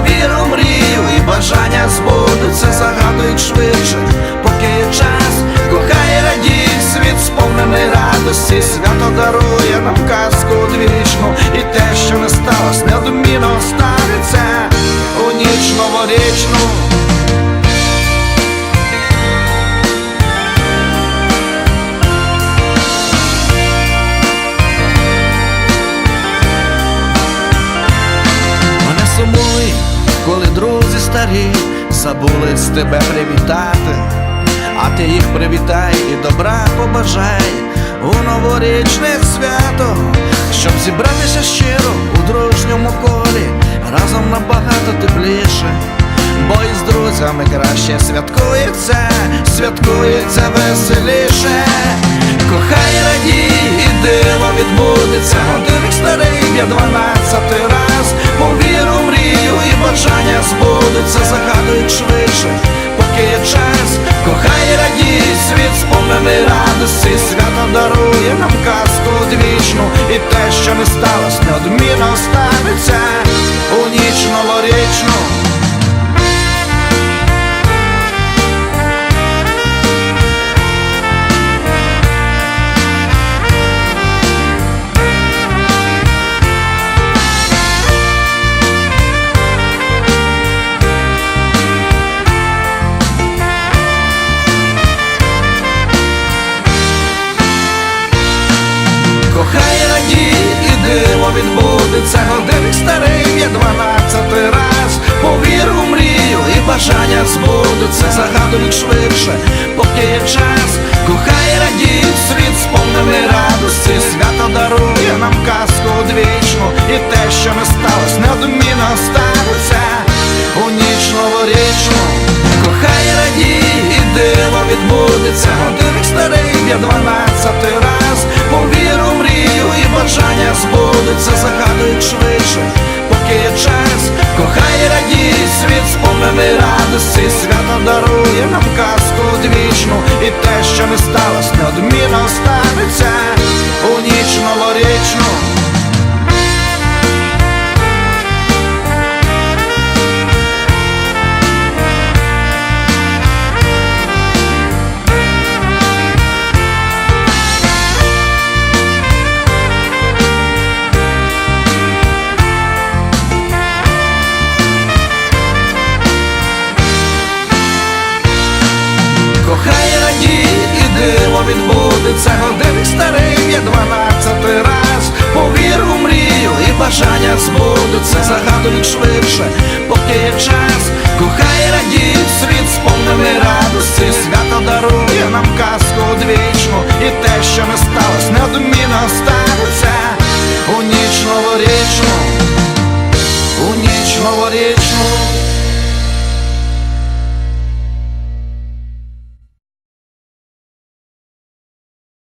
Повір у мрію і бажання збудуться, загадують швидше, поки є час. Кохай радій, світ сповнений радості, свято дарує нам казку одвічну, і те, що не сталося, неодмінно станеться у ніч новорічну. Старі забули з тебе привітати, а ти їх привітай і добра побажай у новорічне свято, щоб зібратися щиро у дружньому колі, разом набагато тепліше, бо із друзями краще святкується, святкується веселіше. Кохай радій, і диво відбудеться, годинник старий б'є дванадцятий раз. Повір у мрію і бажання збудуться, радості, свято дарує нам казку одвічну, і те, що не сталося, неодмінно станеться свято дарує нам казку одвічну, і те, що не сталося, неодмінно станеться у ніч новорічну. Кохай радій, і диво відбудеться, годинник старий я дванадцятий раз. Повір віру, мрію і бажання збудуться, відбудеться, годинник старий є дванадцятий раз. Повір у мрію і бажання збудуться, загадують швидше, поки є час.